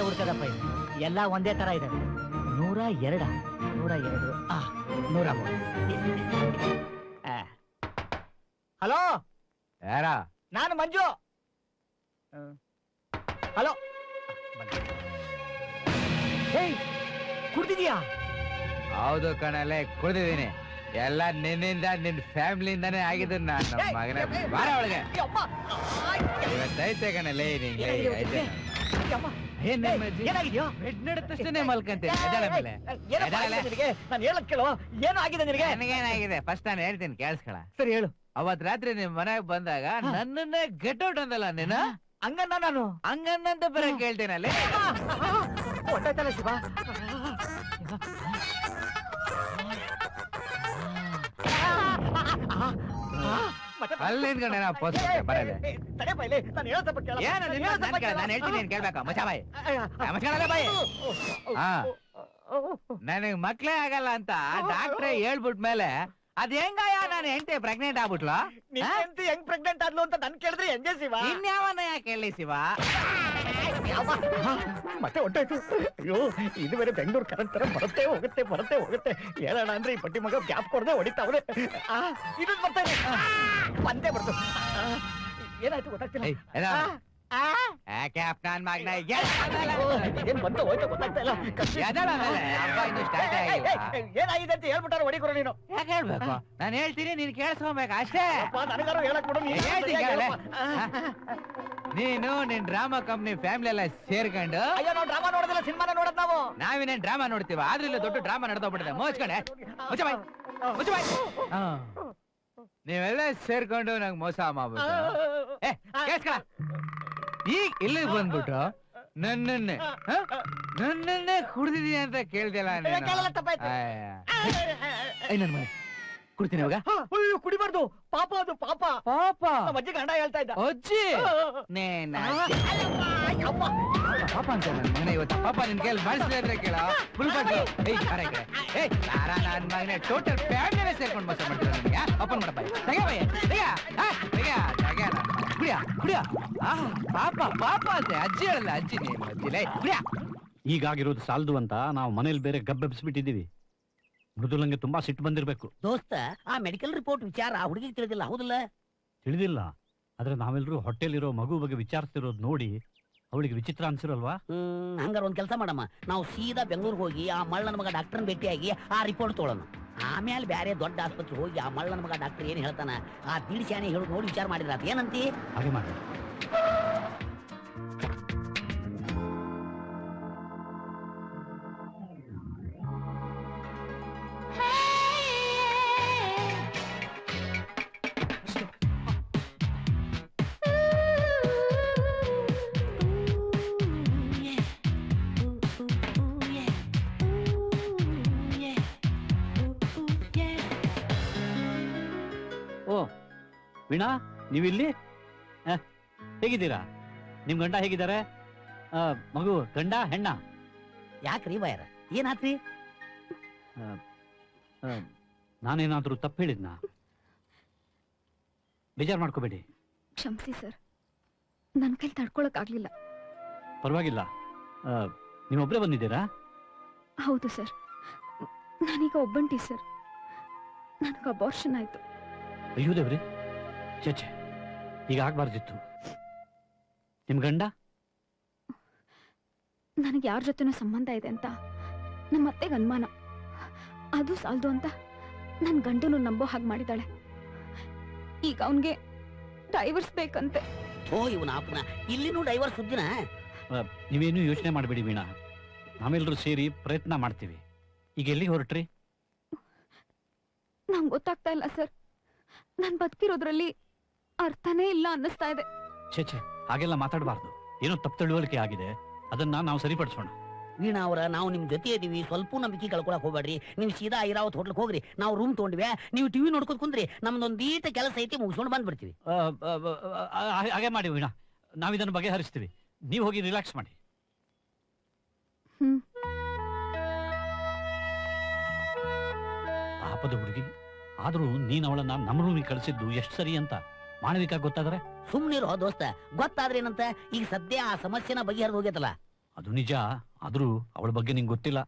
ಅಂತ ಹುಡ್ಕದಪ್ಪ ಇದು. ಎಲ್ಲ ಒಂದೇ ತರ ಇದೆ ನೂರ ಎರಡ. ನೂರ ಎರಡು. ಆ ನೂರ ಮೂರು. ಹಲೋ? ಯಾರ? ನಾನು ಮಂಜು. ಹಲೋ? ಹೇ ಕುಡ್ದಿದ್ಯಾ? ಹೌದು ಕಣಲೆ ಕುಡ್ದಿದ್ದೀನಿ. ಎಲ್ಲ ನಿನ್ನಿಂದ ನಿನ್ ಫ್ಯಾಮಿಲಿಯಿಂದಾನೇ ಆಗಿದ್ದು ನಾನು ಮಗನೇ ಬಾರ ಒಳಗೆ. ಇವತ್ತೈತೆ ಕಣಲೆ ನಿಂಗೆ ಐತೆ. ಯಮ್ಮ. ಏನ್? ಏನಾಗಿದ್ಯೋ. ಆಗಿದೆ ನಿನಗೆ? ನಾನು ಹೇಳಕ್ ಕೇಳು. ಏನು ಆಗಿದೆ ನಿನಗೆ? ನನಗೇನಾಗಿದೆ? ಫಸ್ಟ್ ನಾನು ಹೇಳ್ತೀನಿ ಕೇಳಿಸ್ಕೊಳ. ಸರಿ ಹೇಳು. ಅವತ್ ರಾತ್ರಿ ನಿಮ್ ಮನೆಗ್ ಬಂದಾಗ ನನ್ನನ್ನ ಗೆಟ್ ಔಟ್ ಅಂದಲ್ಲ ನೀನು? ಹಂಗನ್ನ ನಾನು? ಹಂಗನ್ನಂತ ಬರ ಕೇಳ್ತೇನಲ್ಲ? ಶಿವ? ಅಲ್ಲಿ ನಿಂತ್ಕೊಂಡೆ ಬರಲ್ಲ ನಾನು ಏನು ನಿನ್ನ ನನ್ ಕೇಳ ನಾನು ಹೇಳ್ತೀನಿ ನೀನ್ ಕೇಳ್ಬೇಕಾ. ಮಚ ಬಾಯ್. ಮಚ್ಕೊಳ್ಳಲ್ಲ ಬಾಯ್. ಹಾ. ನನಗ್ ಮಕ್ಳೇ ಆಗಲ್ಲ ಅಂತ ಡಾಕ್ಟ್ರೆ ಹೇಳ್ಬಿಟ್ ಮೇಲೆ ಅದ್ ಹೆಂಗಯ್ಯ ನಾನು ಹೆಂಡತಿ ಪ್ರೆಗ್ನೆಂಟ್ ಆಗ್ಬಿಟ್ಲ? ಹೆಂಗ್ ಪ್ರೆಗ್ನೆಂಟ್ ಆದ್ಲು ಅಂತ ನನ್ ಕೇಳಿದ್ರೆ ಹೆಂಗೆ ಶಿವ? ಇನ್ಯಾವನ ಯಾಕೆ ಹೇಳಿ ಶಿವ. ಮತ್ತೆ ಹೊಟ್ಟೋಯ್ತು ಅಯ್ಯೋ ಇದುವರೆ ಬೆಂಗಳೂರು ಕರೆಂಟ್ ತರ ಬರುತ್ತೆ ಹೋಗುತ್ತೆ ಬರುತ್ತೆ ಹೋಗುತ್ತೆ. ಹೇಳೋಣ ಅಂದ್ರೆ ಈ ಪಟ್ಟಿ ಮಗ ಗ್ಯಾಪ್ ಕೊಡದೆ ಹೊಡಿತಾವ್ರೆ ಇದನ್ ಬರ್ತಾನೆ. ಬಂದೇ ಬರ್ತು ಆ, ಏನಾಯ್ತು ಗೊತ್ತಾಗ್ತಿಲ್ಲ. ಏಯ್, ಎದ? ಆ, ಆ. ಯಾಕೆ ನಾನ್ ಮಗನ ಅಯ್ಯೋ, ಏನ್ ಬಂತು ಹೋಯ್ತು ಗೊತ್ತಾಗ್ತಾ ಇಲ್ಲ ಕತ್ತಿ- ಎದಳ ಮೇಲೆ ಹಬ್ಬ ಇನ್ನು ಸ್ಟಾರ್ಟ್ ಏಯ್, ಏಯ್, ಆಗಿಲ್ಲ ಏಯ್, ಏನಾಗಿದೆ ಅಂತ ಹೇಳ್ಬಿಟ್ಟಾರ ಹೊಡಿಕೊಡು ನೀನು ಯಾಕೆ ಹೇಳ್ಬೇಕು ನಾನು ಹೇಳ್ತೀನಿ ನೀನ್ ಕೇಳಿಸ್ಕೊಬೇಕು ಅಷ್ಟೇ ಅಪ್ಪ ನನಗಾರು ಹೇಳಕ್ ಬಿಡು ನೀನು ಹೇಳ್ತೀನಿ ಸರಿಯಾಗಿ ಕೇಳಲೆ. ಹೇಳಪ್ಪ. ನೀನು ನಿನ್ ಡ್ರಾಮಾ ಕಂಪ್ನಿ ಫ್ಯಾಮಿಲಿ ಎಲ್ಲ ಸೇರ್ಕೊಂಡು ಅಯ್ಯೋ ನಾವು ಡ್ರಾಮಾ ನೋಡೋದಿಲ್ಲ ಸಿನಿಮಾನ ನೋಡೋದ್ ನಾವು ನಾವಿನೇನ್ ಡ್ರಾಮಾ ನೋಡ್ತೀವ ಆದ್ರೂ ಇಲ್ಲ ದೊಡ್ಡ ಡ್ರಾಮಾ ನಡೆದೋಗ್ಬಿಟ್ಟಿದೆ ಮೋಚ್ಕೊಂಡೆ ಮುಚ್ಚ ಬಾಯ್ ಮುಚ್ಚ ಬಾಯ್ ಹಾ. ನೀವೆಲ್ಲ ಸೇರ್ಕೊಂಡು ನಂಗೆ ಮೋಸ ಮಾಡ್ಬಿಟ್ಟು ಏ ಕೇಳಿಸ್ಕೊಳ ಈಗ ಇಲ್ಲಿಗೆ ಬಂದ್ಬಿಟ್ಟು ನನ್ನನ್ನೇ. ಹ? ನನ್ನನ್ನೇ ಕುಡ್ದಿದೀಯ ಅಂತ ಕೇಳ್ದಿಲ್ಲ ಕೇಳಲ್ಲ, ತಪ್ಪಾಯ್ತು. ನನ್ ಮನೆ. ಕುಡ್ತೀನಿ ಇವಾಗ? ಅಯ್ಯೋ ಕುಡಿಬಾರ್ದು. ಪಾಪ ಅದು ಪಾಪ. ಪಾಪ? ನಮ್ಮ ಅಜ್ಜಿ ಗಂಡ ಹೇಳ್ತಾ ಇದ್ದ. ಅಜ್ಜಿ? ನೇನ ಅಯ್ಯಪ್ಪ. ಪಾಪ ಅಂತ ನನ್ ಮನೆ ಇವತ್ತು ಪಾಪ ನಿನ್ ಕೈಯಲ್ಲಿ ಮಾಡಿಸ್ಲಿ ಅಂದ್ರೆ ಕೇಳ. ಫುಲ್ ಬಾಟ್ಲು ಏಯ್ ಕಡೆ. ಏಯ್ ತಾರ ನನ್ನ ಮಗನೇ. ಟೋಟಲ್ ಫ್ಯಾಮಿಲಿನೇ ಸೇರ್ಕೊಂಡು ಮೋಸ ಮಾಡ್ತಾರೆ ನನಗೆ ಅಪ್ಪನ್ ಮಾಡಪ್ಪ ತೆಗೆ ಬಯ್ಯ ತೆಗೆ ಹಾ, ತೆಗೆ. ಕುಡಿಯ ಕುಡಿಯ. ಆ ಪಾಪ ಪಾಪ ಅಂತೆ ಅಜ್ಜಿ ಹೇಳಲ್ಲ ಅಜ್ಜಿ ನೀನು ಅಜ್ಜಿಲೇ ಕುಡಿಯ. ಈಗಾಗಿರೋದು ಸಾಲದು ಅಂತ ನಾವು ಮನೇಲಿ ಬೇರೆ ಗಬ್ಬೆಬ್ಸ್ಬಿಟ್ಟಿದೀವಿ ಮೃದುಲಂಗೆ ತುಂಬಾ ಸಿಟ್ಟು ಬಂದಿರ್ಬೇಕು. ದೋಸ್ತ ಆ ಮೆಡಿಕಲ್ ರಿಪೋರ್ಟ್ ವಿಚಾರ ಆ ಹುಡುಗಿಗೆ ತಿಳಿದಿಲ್ಲ ಹೌದಿಲ್ಲ? ತಿಳಿದಿಲ್ಲ. ಆದ್ರೆ ನಾವೆಲ್ಲರೂ ಹೊಟ್ಟೆಲಿರೋ ಮಗು ಬಗ್ಗೆ ವಿಚಾರಿಸ್ತಿರೋದು ನೋಡಿ ಅವಳಿಗೆ ವಿಚಿತ್ರ ಅನ್ಸಿರಲ್ವಾ? ಹ್ಮ್ ಹಂಗಾರ ಒಂದ್ ಕೆಲಸ ಮಾಡಮ್ಮ. ನಾವು ಸೀದಾ ಬೆಂಗಳೂರಿಗೆ ಹೋಗಿ ಆ ಮಳ್ಳನ ಮಗ ಡಾಕ್ಟರ್ನ ಭೇಟಿಯಾಗಿ ಆ ರಿಪೋರ್ಟ್ ತೊಗೊಳೋಣ ಆಮೇಲೆ ಬೇರೆ ದೊಡ್ಡ ಆಸ್ಪತ್ರೆ ಹೋಗಿ ಆ ಮಳ್ಳನ ಮಗ ಡಾಕ್ಟರ್ ಏನ್ ಹೇಳ್ತಾನ? ಆ ದಿಡಿಸ್ಯಾನೆ ಹೇಳಿ, ನೋಡಿ ವಿಚಾರ ಮಾಡಿದ್ರ ಏನಂತಿ? ಹಾಗೆ ಮಾಡಿ ವೀಣಾ ನೀವಿಲ್ಲಿ? ಹೇಗಿದ್ದೀರಾ? ನಿಮ್ ಗಂಡ ಹೇಗಿದ್ದಾರೆ? ಆ, ಮಗು ಗಂಡ ಹೆಣ್ಣ? ಯಾಕ್ರಿ ಬಾಯರ? ಏನಾತ್ರಿ? ನಾನೇನಾದ್ರೂ ತಪ್ಪು ಹೇಳಿದ್ನಾ? ಬೇಜಾರು ಮಾಡ್ಕೋಬೇಡಿ. ಕ್ಷಮಿಸಿ ಸರ್. ನನ್ನ ಕೈಲಿ ತಡ್ಕೊಳಕ್ಕಾಗ್ಲಿಲ್ಲ. ಪರವಾಗಿಲ್ಲ. ಆ, ನೀವೊಬ್ರೇ ಬಂದಿದ್ದೀರಾ? ಹೌದು ಸರ್. ನಾನೀಗ ಒಬ್ಬಂಟಿ ಸರ್. ನನಗೆ ಅಬಾರ್ಷನ್ ಆಯ್ತು. ಅಯ್ಯೋ ದೇವ್ರಿ. ಛೇ ಈಗ ಆಗ್ಬಾರ್ದಿತ್ತು. ನಿಮ್ ಗಂಡ? ನನಗೆ ಯಾರ ಜೊತೆನೂ ಸಂಬಂಧ ಇದೆ ಅಂತ ನಮ್ಮ ಅತ್ತೆಗೆ ಅನುಮಾನ. ಅದು ಸಾಲದು ಅಂತ ನನ್ನ ಗಂಡನು ನಂಬೋ ಹಾಗೆ ಮಾಡಿದಾಳೆ. ಈಗ ಅವನ್ಗೆ ಡೈವರ್ಸ್ ಬೇಕಂತೆ. ಓ ಇವನ ಆಪನ ಇಲ್ಲಿನೂ ಡೈವರ್ಸ್ ಸುದ್ದಿನ? ನೀವೇನು ಯೋಚನೆ ಮಾಡಬೇಡಿ ವೀಣಾ. ನಾವೆಲ್ಲರೂ ಸೇರಿ ಪ್ರಯತ್ನ ಮಾಡ್ತೀವಿ. ಈಗ ಎಲ್ಲಿಗೆ ಹೊರಟ್ರಿ? ನಂಗೆ ಗೊತ್ತಾಗ್ತಾ ಇಲ್ಲ ಸರ್. ನಾನು ಬದುಕಿರೋದ್ರಲ್ಲಿ ಅರ್ಥನೇ ಇಲ್ಲ ಅನ್ನಿಸ್ತಾ ಇದೆ. ಛೇ ಛೇ ಹಾಗೆಲ್ಲ ಮಾತಾಡಬಾರ್ದು. ಏನೋ ತಪ್ಪು ತಿಳುವಳಿಕೆ ಆಗಿದೆ. ಅದನ್ನ ನಾವು ಸರಿಪಡಿಸೋಣ. ವೀಣಾ ಅವರ ನಾವು ನಿಮ್ ಜೊತೆ ಇದೀವಿ. ಸ್ವಲ್ಪ ನಂಬಿಕೆ ಕಳ್ಕೊಳಕ್ ಹೋಗ್ಬೇಡ್ರಿ. ನೀವು ಸೀದಾ ಐರಾವತ್ ಹೋಟ್ಲಕ್ ಹೋಗ್ರಿ. ನಾವು ರೂಮ್ ತಗೊಂಡ್ವಿ. ನೀವು ಟಿವಿ ನೋಡ್ಕೊಂಡ್ ಕುಂದ್ರಿ. ನಮ್ದೊಂದ್ ಈಟ ಕೆಲಸ ಐತಿ ಮುಗಿಸ್ಕೊಂಡು ಬಂದ್ಬಿಡ್ತೀವಿ. ಆ, ಆ, ಆ, ಆ, ಆ, ಹಾಗೆ ಮಾಡಿ ವೀಣಾ. ನಾವು ಇದನ್ನ ಬಗೆಹರಿಸ್ತೀವಿ. ನೀವು ಹೋಗಿ ರಿಲ್ಯಾಕ್ಸ್ ಮಾಡಿ. ಹ್ಮ್. ಪಾಪದ ಹುಡುಗಿ. ಆದ್ರೂ ನೀನ್ ಅವಳನ್ನ ನಮ್ಮ ರೂಮಿಗೆ ಕಳಿಸಿದ್ದು ಎಷ್ಟು ಸರಿ ಅಂತ. ಮಾನವಿಕ ಗೊತ್ತಾದ್ರೆ? ಸುಮ್ನಿರೋ ದೋಸ್ತ ಗೊತ್ತಾದ್ರೆ ಏನಂತ? ಈಗ ಸದ್ಯ ಆ ಸಮಸ್ಯೆನ ಬಗೆಹರಿದು ಹೋಗೈತಲ್ಲ. ಅದು ನಿಜ ಆದ್ರೂ ಅವಳ ಬಗ್ಗೆ ನಿಂಗೆ ಗೊತ್ತಿಲ್ಲ.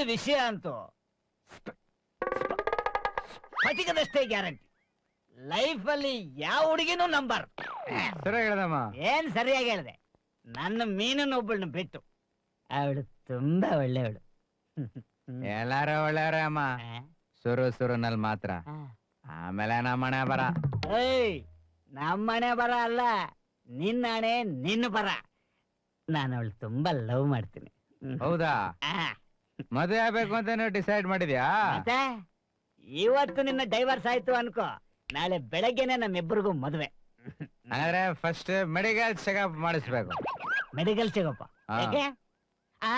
ಒಂದು ವಿಷಯ ಅಂತೂ. ಸ್ಫಟಿಕದಷ್ಟೇ ಗ್ಯಾರಂಟಿ. ಲೈಫ್ ಅಲ್ಲಿ ಯಾವ ಹುಡುಗಿನೂ ನಂಬರ್. ಸರಿ ಹೇಳ್ದಮ್ಮ. ಏನ್ ಸರಿಯಾಗಿ ಹೇಳಿದೆ? ನನ್ನ ಮೀನನ್ನ ಒಬ್ಬಳನ್ನ ಬಿಟ್ಟು. ಅವಳು ತುಂಬಾ ಒಳ್ಳೆಯವಳು. ಎಲ್ಲಾರ ಒಳ್ಳೆಯವ್ರೆ ಅಮ್ಮ. ಸುರು ಸುರುನಲ್ಲಿ ಮಾತ್ರ. ಆಮೇಲೆ ನಮ್ಮನೆ ಬರ. ಏಯ್ ನಮ್ಮನೆ ಬರ ಅಲ್ಲ. ನಿನ್ನ ಹಣೆ ನಿನ್ನ ಬರ. ನಾನು ಅವಳು ತುಂಬಾ ಲವ್ ಮಾಡ್ತೀನಿ. ಹೌದಾ? ಆ, ಮದುವೆ ಆಗ್ಬೇಕು ಅಂತ ಡಿಸೈಡ್ ಮಾಡಿದ್ಯಾ? ಮತ್ತೆ? ಇವತ್ತು ನಿನ್ನ ಡೈವರ್ಸ್ ಆಯ್ತು ಅನ್ಕೋ. ನಾಳೆ ಬೆಳಗ್ಗೆನೆ ನಮ್ಮಿಬ್ಬರಿಗೂ ಮದುವೆ. ಹಾಗಾದ್ರೆ ಫಸ್ಟ್ ಮೆಡಿಕಲ್ ಚೆಕಪ್ ಮಾಡಿಸ್ಬೇಕು. ಮೆಡಿಕಲ್. ಯಾಕೆ? ಆ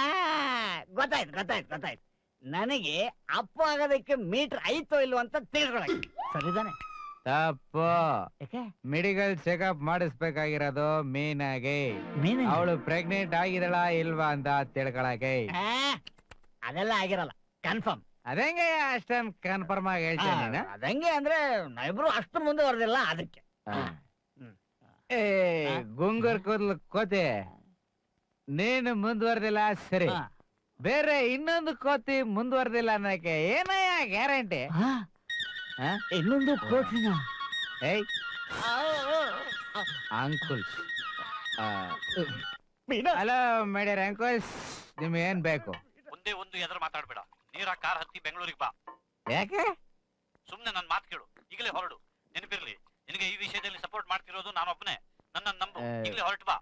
ಗೊತ್ತಾಯ್ತು ಗೊತ್ತಾಯ್ತು ಗೊತ್ತಾಯ್ತು. ನನಗೆ ಅಪ್ಪ ಆಗೋದಕ್ಕೆ ಮೀಟರ್ ಐತೋ ಇಲ್ವೋ ಅಂತ ತಿಳ್ಕೊಳಕ್ಕೆ. ಸರಿದಾನೆ? ತಪ್ಪು. ಯಾಕೆ? ಮೆಡಿಕಲ್ ಚೆಕಪ್ ಮಾಡಿಸ್ಬೇಕಾಗಿರೋದು ಮೀನಾಗಿ. ಮೀನು ಅವಳು ಪ್ರೆಗ್ನೆಂಟ್ ಆಗಿದಳ ಇಲ್ವಾ ಅಂತ ತಿಳ್ಕೊಳಕೆ ಆ, ಅದೆಲ್ಲ ಆಗಿರಲ್ಲ. ಕನ್ಫರ್ಮ್ ಅದಂಗೆ ಅಷ್ಟೇ ಕನ್ಫರ್ಮ್ ಆಗಿ ಹೇಳ್ತೀನಿ ನಾನು. ಅದಂಗೆ ಅಂದ್ರೆ ನಾವಿಬ್ರು ಅಷ್ಟು ಮುಂದುವರೆದಿಲ್ಲ ಅದಕ್ಕೆ. ಏ ಗುಂಗರ್ ಕೂದಲು ಕೋತಿ ನೀನು ಮುಂದುವರೆದಿಲ್ಲ ಸರಿ. ಬೇರೆ ಇನ್ನೊಂದು ಕೋತಿ ಮುಂದುವರೆದಿಲ್ಲ ಅನ್ನಕ್ಕೆ ಏನಯ್ಯ ಗ್ಯಾರಂಟಿ? ಆ? ಇನ್ನೊಂದು ಕೋಟಿನ ಏಯ್. ಅಂಕುಲ್ಸ್. ಮೀನಾ. ಹಲೋ ಮೇಡರ್ ಅಂಕುಲ್ಸ್ ನಿಮ್ಗೆ ಏನ್ ಬೇಕು? ಒಂದೇ ಒಂದು ಎದುರು ಮಾತಾಡ್ಬೇಡ. ನೀರ ಕಾರ್ ಹತ್ತಿ ಬೆಂಗಳೂರಿಗೆ ಬಾ. ಯಾಕೆ? ಸುಮ್ನೆ ನನ್ನ ಮಾತು ಕೇಳು. ಈಗಲೇ ಹೊರಡು. ನೆನಪಿರ್ಲಿ. ನಿನಗೆ ಈ ವಿಷಯದಲ್ಲಿ ಸಪೋರ್ಟ್ ಮಾಡ್ತಿರೋದು ನಾನೊಬ್ಬನೇ ನನ್ನ ನಂಬು. ಏ. ಈಗಲೇ ಹೊರಟು ಬಾ.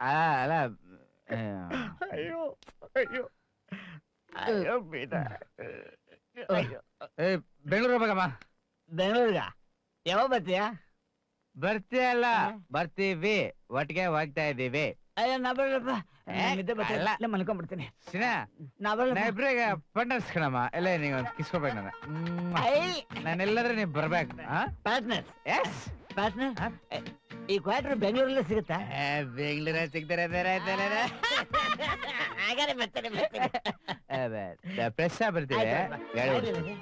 ಆ, ಅಲ್ಲ ಅಯ್ಯೋ ಅಯ್ಯೋ. ಅಯ್ಯೋ ಅಯ್ಯೋ. ಏ, ಬೆಂಗಳೂರು ಹೋಗಮ್ಮ ಬೆಂಗಳೂರಿಗ? ಯಾವಾಗ ಬರ್ತೀಯಾ? ಬರ್ತೀಯಲ್ಲ. ಬರ್ತೀವಿ. ಒಟ್ಟಿಗೆ ಹೋಗ್ತಾ ಇದೀವಿ. ಅಯ್ಯೋ ನಾ ಬರಲ್ಲಪ್ಪ ಏ, ಅಲ್ಲ. ಇಲ್ಲ ಮಲ್ಕೊಂಡ್ಬಿಡ್ತೀನಿ ಸಿನ ನಾ ಬರಲ್ಲ ನಾ ಇಬ್ರಿಗೆ ಪಂಡರ್ಸ್ ಕಣಮ್ಮ. ಎಲ್ಲ ನೀವು ಒಂದು ಕಿಸ್ಕೊಬೇಕು ನನ್ನ ನಾನು ಎಲ್ಲಾದ್ರೆ ನೀವು ಬರ್ಬೇಕು ಪಾರ್ಟ್ನರ್ ಎಸ್ ಪಾರ್ಟ್ನರ್ ಈ ಕ್ವಾರ್ಟರ್ ಬೆಂಗಳೂರಲ್ಲೇ ಸಿಗುತ್ತಾ? ಬೆಂಗಳೂರ ಸಿಗ್ತಾರೆ ಬೇರೆ ಆಯ್ತಲ್ಲ ಹಾಗಾದ್ರೆ ಬರ್ತೀನಿ ಫ್ರೆಶ್ ಆಗಿ ಬರ್ತೀವಿ.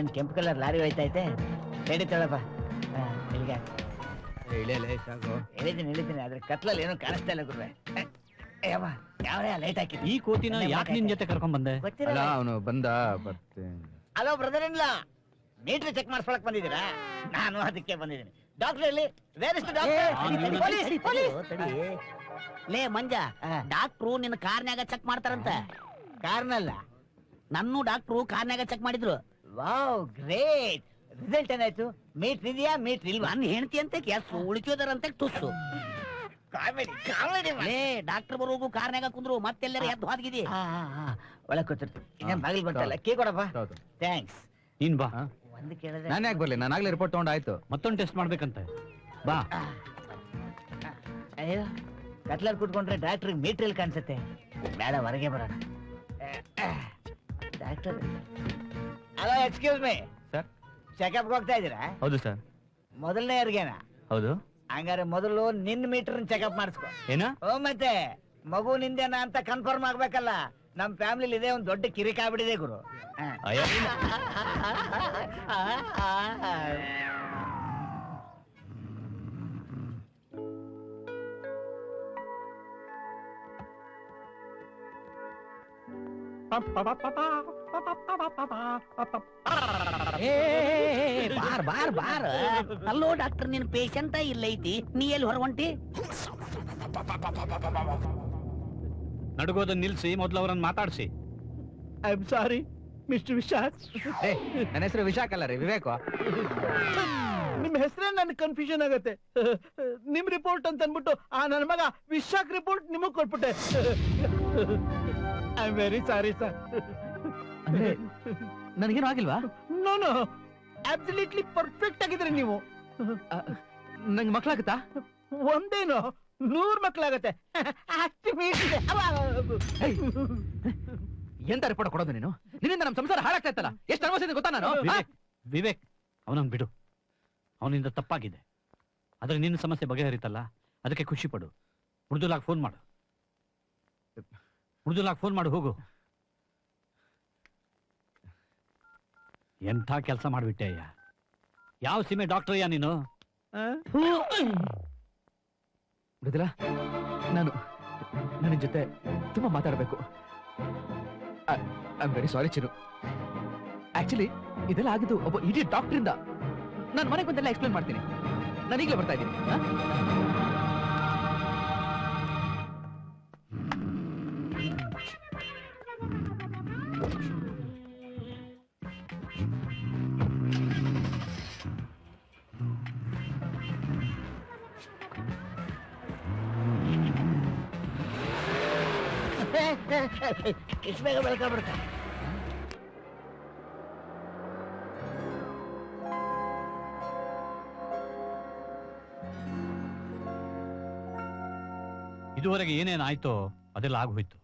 ಇದೇನ್ ಕೆಂಪು ಕಲರ್ ಲಾರಿ ಹೋಯ್ತೈತೆ? ಹಿಡಿತಾಳಪ್ಪ ಇಲ್ಲಿಗೆ ಇಳಿಯಲೇ ಸಾಕು. ಹೇಳಿದ್ದೀನಿ ಹೇಳಿದ್ದೀನಿ. ಆದ್ರೆ ಕತ್ಲಲ್ಲಿ ಏನೋ ಕಾಣಿಸ್ತಾ ಇಲ್ಲ ಗುರುವೆ. ಏಮ್ಮ ಯಾವನೇ ಲೈಟ್ ಹಾಕಿ ಈ ಕೋತಿನ ಯಾಕೆ ನಿನ್ ಜೊತೆ ಕರ್ಕೊಂಡ್ ಬಂದೆ? ಅಲ್ಲ ಅವನು ಬಂದ ಬರ್ತೀನಿ. ಹಲೋ ಬ್ರದರ್ ಇಲ್ಲ ಮೀಟರ್ ಚೆಕ್ ಮಾಡಿಸ್ಕೊಳಕ್ ಬಂದಿದ್ದೀರಾ? ನಾನು ಅದಕ್ಕೆ ಬಂದಿದ್ದೀನಿ. ಡಾಕ್ಟರ್ ಇಲ್ಲಿ ವೇರ್ ಇಸ್ ಲೇ ಮಂಜ ಡಾಕ್ಟ್ರು ನಿನ್ನ ಕಾರ್ನ್ಯಾಗ ಚೆಕ್ ಮಾಡ್ತಾರಂತ. ಕಾರ್ನಲ್ಲ. ನನ್ನೂ ಡಾಕ್ಟ್ರು ಕಾರ್ನ್ಯಾಗ ಚೆಕ್ ಮಾಡಿದ್ರು. Wow great. ರಿಸಲ್ಟ್ ಏನಾಯ್ತು? ಮೀಟ್ರ್ ಇದೆಯಾ ಮೀಟ್ರ್ ಇಲ್ವಾ? ಅನ್ ಹೆಂಡತಿ ಅಂತ ಕೆಲ್ಸ ಉಳಿಕೋದಾರಂತ ತುಸ್ಸು ಕಾಮಿಡಿ ಕಾಮಿಡಿ ಏ ಡಾಕ್ಟರ್ ಬರೋಗು ಕಾರ್ನಾಗ ಕುಂದ್ರು ಮತ್ತೆಲ್ಲರ ಎದ್ದು ಹಾದ್ಗಿದಿ ಒಳಗೆ ಕೂತಿರ್ತೀನಿ. ಇನ್ನ ಬಾಗಿಲು ಬಂತಲ್ಲ? ಕೀ ಕೊಡಪ್ಪ. ಹೌದು. ಥ್ಯಾಂಕ್ಸ್ ನೀನ್ ಬಾ. ಒಂದು ಕೇಳಿದ್ರೆ ನಾನು ಯಾಕೆ ಬರ್ಲಿ? ನಾನು ಆಗ್ಲೇ ರಿಪೋರ್ಟ್ ತಗೊಂಡಾಯ್ತು. ಮತ್ತೊಂದು ಟೆಸ್ಟ್ ಮಾಡ್ಬೇಕಂತ. ಬಾ. ಅಯ್ಯೋ. ಕತ್ಲಲ್ಲಿ ಕುಟ್ಕೊಂಡ್ರೆ ಡಾಕ್ಟ್ರಿಗೆ ಮೀಟ್ರಲ್ಲಿ ಕಾಣಿಸುತ್ತೆ. ಬೇಡ ಹೊರಗೆ ಬರೋಣ. Doctor hello excuse me sir ಚೆಕಪ್ಗೆ ಹೋಗ್ತಾ ಇದ್ದೀರಾ? ಹೌದು ಸರ್ ಮೊದಲನೇ ಯಾರಿಗೇನ ಹೌದು. ಹಂಗಾರೆ ಮೊದಲು ನಿನ್ನ ಮೀಟರ್ ಚೆಕಪ್ ಮಾಡಿಸ್ಕೊ. ಏನ? ಓ ಮತ್ತೆ ಮಗು ನಿಂದೇನ ಅಂತ ಕನ್ಫರ್ಮ್ ಆಗ್ಬೇಕಲ್ಲ. ನಮ್ ಫ್ಯಾಮಿಲಿ ಇದೆ ಒಂದ್ ದೊಡ್ಡ ಕಿರಿಕ ಆಗ್ಬಿಟ್ಟಿದೆ ಗುರು. ಅಯ್ಯೋ. ಬಾರ್ ಬಾರ್ ಬಾರ್ ಅಲ್ಲೋ ಡಾಕ್ಟರ್ ನಿನ್ ಪೇಷಂಟ ಇಲ್ಲೈತಿ ನೀ ಎಲ್ಲಿ ಹೊರಗೊಂಟಿ ನಡುಗೋದನ್ನ ನಿಲ್ಸಿ ಮೊದ್ಲು ಅವ್ರನ್ನ ಮಾತಾಡ್ಸಿ I am sorry mister Vishal ಏ ನನ್ನ ಹೆಸರು ವಿಶಾಖ್ ಅಲ್ಲ ರೀ ವಿವೇಕ. ನಿಮ್ ಹೆಸರೇ ನನ್ ಕನ್ಫ್ಯೂಷನ್ ಆಗತ್ತೆ. ನಿಮ್ ರಿಪೋರ್ಟ್ ಅಂತ ಅನ್ಬಿಟ್ಟು ಆ ನನ್ನ ಮಗ ವಿಶಾಖ್ ರಿಪೋರ್ಟ್ ನಿಮಗ್ ಕೊಟ್ಬಿಟ್ಟೆ. I am very sorry sir ಅಂದ್ರೆ ನನಗೇನು ಆಗಿಲ್ವಾ? ನೋ ನೋ ಅಬ್ಸಲ್ಯೂಟ್ಲಿ ಪರ್ಫೆಕ್ಟ್ ಆಗಿದ್ರೆ ನೀವು. ನಂಗೆ ಮಕ್ಕಳಾಗುತ್ತಾ ಒಂದೇನು ನೂರ್ ಮಕ್ಕಳಾಗತ್ತೆ ಅಷ್ಟು ಎಂತ ರಿಪೋರ್ಟ್ ಕೊಡೋದು ನೀನು? ನಿನ್ನಿಂದ ನಮ್ಮ ಸಂಸಾರ ಹಾಳಾಗ್ತಾ ಇತ್ತಲ್ಲ? ಎಷ್ಟು ಅನುಭವಿಸಿದೆ ಗೊತ್ತಾ ನಾನು? ವಿವೇಕ್ ವಿವೇಕ್ ಅವನನ್ನು ಬಿಡು. ಅವನಿಂದ ತಪ್ಪಾಗಿದೆ. ಆದ್ರೆ ನಿನ್ನ ಸಮಸ್ಯೆ ಬಗೆಹರಿತಲ್ಲ? ಅದಕ್ಕೆ ಖುಷಿ ಪಡು. ಮೃದುಲಾಗ್ ಫೋನ್ ಮಾಡು. ಮೃದುಲಾಗ್ ಫೋನ್ ಮಾಡು ಹೋಗು. ಎಂಥ ಕೆಲಸ ಮಾಡಿಬಿಟ್ಟೆ ಅಯ್ಯ? ಯಾವ ಸೀಮೆ ಡಾಕ್ಟರ್ ಅಯ್ಯ ನೀನು? ಮೃದುಲಾ ನಾನು ನನ್ನ ಜೊತೆ ತುಂಬಾ ಮಾತಾಡಬೇಕು. I very sorry Chiru actually ಇದೆಲ್ಲ ಆಗಿದ್ದು ಒಬ್ಬ ಇಡೀ ಡಾಕ್ಟರ್ ಇಂದ. ನಾನು ಮನೆಗೆ ಬಂದೆಲ್ಲ ಎಕ್ಸ್ಪ್ಲೇನ್ ಮಾಡ್ತೀನಿ. ನಾನು ಈಗಲೇ ಬರ್ತಾ ಇದ್ದೀನಿ ಇಷ್ಟು ಬೇಗ ಆಯ್ತೋ ಇದುವರೆಗೆ ಅದೆಲ್ಲ ಆಗೋಯ್ತು.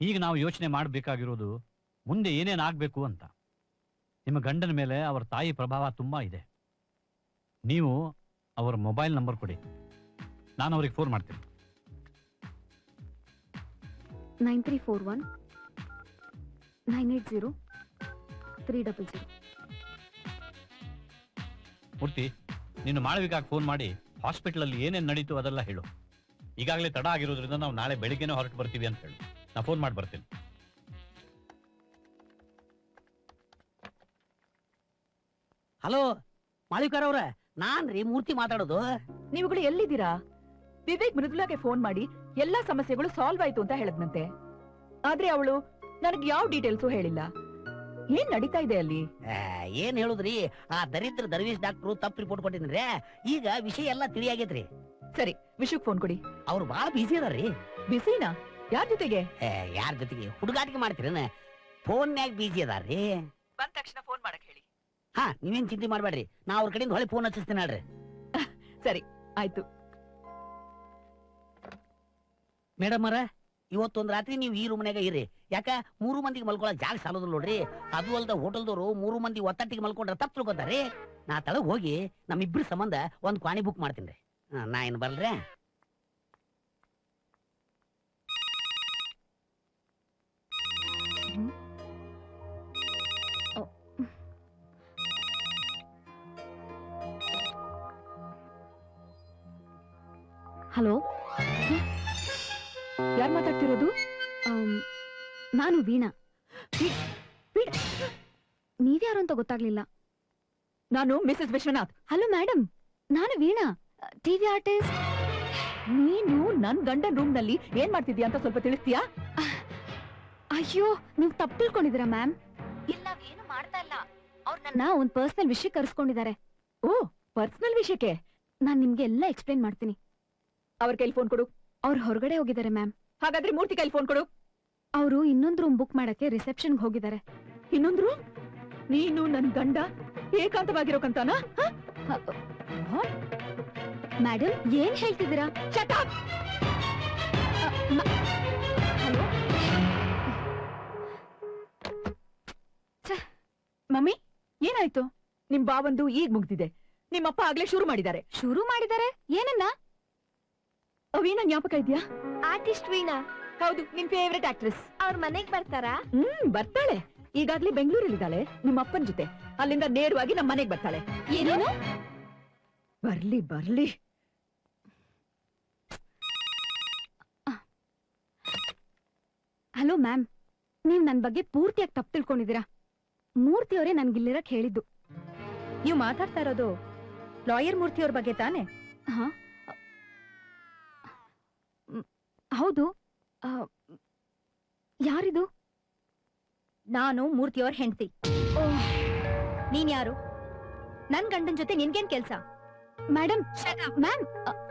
ಈಗ ನಾವು ಯೋಚನೆ ಮಾಡಬೇಕಾಗಿರೋದು ಮುಂದೆ ಏನೇನು ಆಗ್ಬೇಕು ಅಂತ. ನಿಮ್ಮ ಗಂಡನ ಮೇಲೆ ಅವರ ತಾಯಿ ಪ್ರಭಾವ ತುಂಬ ಇದೆ. ನೀವು ಅವರ ಮೊಬೈಲ್ ನಂಬರ್ ಕೊಡಿ. ನಾನು ಅವ್ರಿಗೆ ಫೋನ್ ಮಾಡ್ತೀನಿ. Nine three four one nine eight zero three double zero. Murthy ನೀನು ಮಾಳವಿಕಾಗ್ ಫೋನ್ ಮಾಡಿ ಹಾಸ್ಪಿಟಲ್ ಅಲ್ಲಿ ಏನೇನ್ ನಡೀತು ಅದೆಲ್ಲ ಹೇಳು. ಈಗಾಗಲೇ ತಡ ಆಗಿರೋದ್ರಿಂದ ನಾವು ನಾಳೆ ಬೆಳಿಗ್ಗೆನೇ ಹೊರಟು ಬರ್ತೀವಿ ಅಂತ ಹೇಳು. ನಾ ಫೋನ್ ಮಾಡಿ ಬರ್ತೀನಿ. ಹಲೋ ಮಾಳಿಕಾರ ಅವ್ರ ನಾನ್ರಿ ಮೂರ್ತಿ ಮಾತಾಡೋದು. ನೀವುಗಳು ಎಲ್ಲಿದ್ದೀರಾ? ವಿವೇಕ್ ಮೃದುಲಾಗೆ ಫೋನ್ ಮಾಡಿ ಎಲ್ಲಾ ಸಮಸ್ಯೆಗಳು ಸಾಲ್ವ್ ಆಯ್ತು ಅಂತ ಹೇಳದ್ನಂತೆ. ಆದ್ರೆ ಅವಳು ನನಗೆ ಯಾವ ಡೀಟೇಲ್ಸು ಹೇಳಿಲ್ಲ. ಏನ್ ನಡೀತಾ ಇದೆ ಅಲ್ಲಿ? ಆ, ಏನ್ ಹೇಳುದ್ರಿ? ಆ ದರಿದ್ರ ದರ್ವೀಶ್ ಡಾಕ್ಟ್ರು ತಪ್ಪು ರಿಪೋರ್ಟ್ ಕೊಟ್ಟಿದ್ರೆ ಈಗ ವಿಷಯ ಎಲ್ಲ ತಿಳಿಯಾಗೈತ್ರಿ. ಸರಿ ವಿಶುಕ್ ಫೋನ್ ಕೊಡಿ. ಅವ್ರು ಬಾಳ ಬಿಸಿ ಅದಾರ್ರಿ. ಬಿಸಿನಾ ಯಾರ ಜೊತೆಗೆ? ಏ, ಯಾರ್ ಜೊತೆಗೆ? ಹುಡುಗಾಟಿಕೆ ಮಾಡ್ತೀರೇನ? ಫೋನ್ಯಾಗ ಬಿಸಿ ಅದಾರ್ರಿ. ಬಂದ ತಕ್ಷಣ ಫೋನ್ ಮಾಡಕ್ ಹೇಳಿ. ಹಾ ನೀವೇನ್ ಚಿಂತೆ ಮಾಡ್ಬೇಡ್ರಿ. ನಾ ಅವ್ರ ಕಡೆಯಿಂದ ಹೊಳೆ ಫೋನ್ ಹಚ್ಚಿಸ್ತೀನಿ ನೋಡ್ರಿ ಸರಿ ಆಯ್ತು. ಮೇಡಮ್ ಅರ ಇವತ್ತೊಂದ್ ರಾತ್ರಿ ನೀವು ಈ ರೂಮ್ನಾಗ ಇರಿ. ಯಾಕ? ಮೂರು ಮಂದಿಗೆ ಮಲ್ಕೊಳಕ್ ಜಾಗ ಸಾಲೋದಿಲ್ಲ ನೋಡ್ರಿ. ಅದು ಅಲ್ದ ಹೋಟೆಲ್ದವರು ಮೂರು ಮಂದಿ ಒತ್ತಟ್ಟಿಗೆ ಮಲ್ಕೊಂಡ್ರೆ ತಪ್ಪು ತಿಳ್ಕೊತಾರೆ ನಾ ತಳಗ್ ಹೋಗಿ ನಮ್ಮಿಬ್ರ ಸಂಬಂಧ ಒಂದ್ ಕ್ವಾಣಿ ಬುಕ್ ಮಾಡ್ತೀನಿ ರೀ. ನಾ ಏನ್ ಬರ್ಲ್ರೆ? ಹಲೋ? ಯಾರ್ ಮಾತಾಡ್ತಿರೋದು? ನಾನು ವೀಣಾ. ನೀವ್ಯಾರು ಅಂತ ಗೊತ್ತಾಗ್ಲಿಲ್ಲ. ನಾನು ಮಿಸಸ್ ವಿಶ್ವನಾಥ್. ಹಲೋ ಮೇಡಮ್ ನಾನು ವೀಣಾ. TV artist. ನೀನು ನನ್ ಗಂಡನ್ ರೂಮ್ನಲ್ಲಿ ಏನ್ ಮಾಡ್ತಿದ್ಯಾ ಅಂತ ಸ್ವಲ್ಪ ತಿಳಿಸ್ತೀಯಾ? ಅಯ್ಯೋ ನೀವು ತಪ್ಪು ತಿಳ್ಕೊಂಡಿದ್ದೀರಾ ಮ್ಯಾಮ್? ಇಲ್ಲ ಏನು ಮಾಡ್ತಾ ಇಲ್ಲ. ಅವ್ರು ನನ್ನ ಒಂದ್ ಪರ್ಸನಲ್ ವಿಷಯ ಕರ್ಸ್ಕೊಂಡಿದ್ದಾರೆ. ಓ ಪರ್ಸನಲ್ ವಿಷಯಕ್ಕೆ? ನಾನ್ ನಿಮ್ಗೆ ಎಲ್ಲ ಎಕ್ಸ್ಪ್ಲೈನ್ ಮಾಡ್ತೀನಿ. ಅವ್ರ ಕೈಲಿ ಫೋನ್ ಕೊಡು. ಅವ್ರು ಹೊರಗಡೆ ಹೋಗಿದ್ದಾರೆ ಮ್ಯಾಮ್. ಹಾಗಾದ್ರೆ ಮೂರ್ತಿ ಕೈಲಿ ಫೋನ್ ಕೊಡು. ಅವರು ಇನ್ನೊಂದ್ ರೂಮ್ ಬುಕ್ ಮಾಡಕ್ಕೆ ರಿಸೆಪ್ಷನ್ಗೆ ಹೋಗಿದ್ದಾರೆ. ರೂಮ್ ನೀನು ನನ್ ಗಂಡ? ಏಕಾಂತವಾಗಿರೋಕಂತಾನ ಮೇಡಮ್ ಏನ್ ಹೇಳ್ತಿದ್ದೀರಾ? ಮಮ್ಮಿ ಏನಾಯ್ತು? ನಿಮ್ ಬಾವಂದು ಈಗ ಮುಗ್ದಿದೆ. ನಿಮ್ಮಪ್ಪ ಆಗ್ಲೇ ಶುರು ಮಾಡಿದ್ದಾರೆ. ಶುರು ಮಾಡಿದ್ದಾರೆ? ಏನನ್ನ? ಅವೇನ ಜ್ಞಾಪಕ ಇದ್ಯಾ? ಆರ್ಟಿಸ್ಟ್ ವೀಣಾ. ಹೌದು ನಿನ್ ಫೇವ್ರೆಟ್ ಆಕ್ಟ್ರೆಸ್ ಅವ್ರ ಮನೆಗ್ ಬರ್ತಾರಾ? ಹ್ಮ್ ಬರ್ತಾಳೆ. ಈಗಾಗ್ಲೇ ಬೆಂಗಳೂರಲ್ಲಿದ್ದಾಳೆ ನಿಮ್ಮ ಅಪ್ಪನ ಜೊತೆ. ಅಲ್ಲಿಂದ ನೇರವಾಗಿ ನಮ್ಮ ಮನೆಗ್ ಬರ್ತಾಳೆ. ಏನೇನು? ಬರ್ಲಿ ಬರ್ಲಿ. Hello ma'am. ನೀವ್ ನನ್ ಬಗ್ಗೆ ಪೂರ್ತಿಯಾಗಿ ತಪ್ಪು ತಿಳ್ಕೊಂಡಿದ್ದೀರಾ? ಮೂರ್ತಿಯವರೇ ನನ್ಗಿಲ್ಲಿರಕ್ ಹೇಳಿದ್ದು. ನೀವು ಮಾತಾಡ್ತಾ ಇರೋದು ಲಾಯರ್ ಮೂರ್ತಿ ಅವ್ರ ಬಗ್ಗೆ ತಾನೆ? ಹಾ ಮ್, ಹೌದು. ಆ, ಯಾರಿದು? ನಾನು ಮೂರ್ತಿಯವ್ರ ಹೆಂಡತಿ. ನೀನ್ ಯಾರು ನನ್ ಗಂಡನ್ ಜೊತೆ ನಿನ್ಗೇನ್ ಕೆಲ್ಸ? Madam ma'am